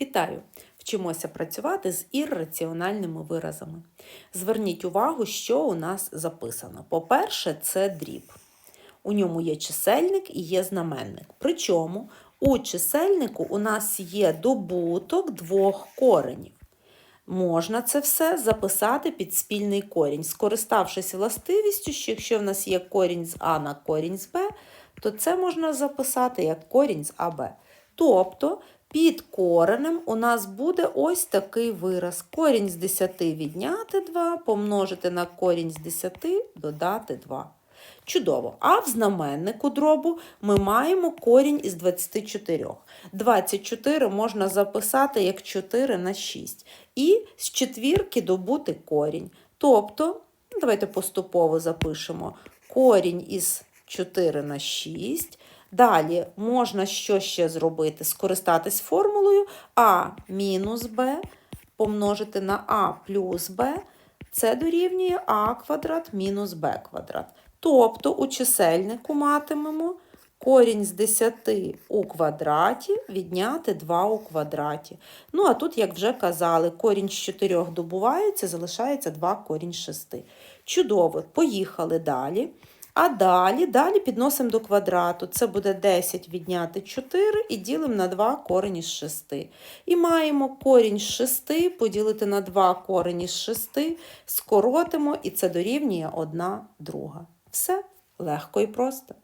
Вітаю! Вчимося працювати з ірраціональними виразами. Зверніть увагу, що у нас записано. По-перше, це дріб. У ньому є чисельник і є знаменник. Причому у чисельнику у нас є добуток двох коренів. Можна це все записати під спільний корінь, скориставшись властивістю, що якщо в нас є корінь з А на корінь з Б, то це можна записати як корінь з АБ. Тобто під коренем у нас буде ось такий вираз. Корінь з 10 відняти 2, помножити на корінь з 10, додати 2. Чудово. А в знаменнику дробу ми маємо корінь із 24. 24 можна записати як 4 на 6. І з четвірки добути корінь. Тобто, давайте поступово запишемо корінь із 4 на 6. Далі можна що ще зробити? Скористатись формулою а мінус b помножити на а плюс b. Це дорівнює а квадрат мінус b квадрат. Тобто у чисельнику матимемо корінь з 10 у квадраті відняти 2 у квадраті. Ну, а тут, як вже казали, корінь з 4 добувається, залишається 2 корінь з 6. Чудово, поїхали далі. А далі, далі підносимо до квадрату. Це буде 10 відняти 4 і ділимо на 2 корені із 6. І маємо корінь з 6 поділити на 2 корені із 6, скоротимо, і це дорівнює 1 друга. Все легко і просто.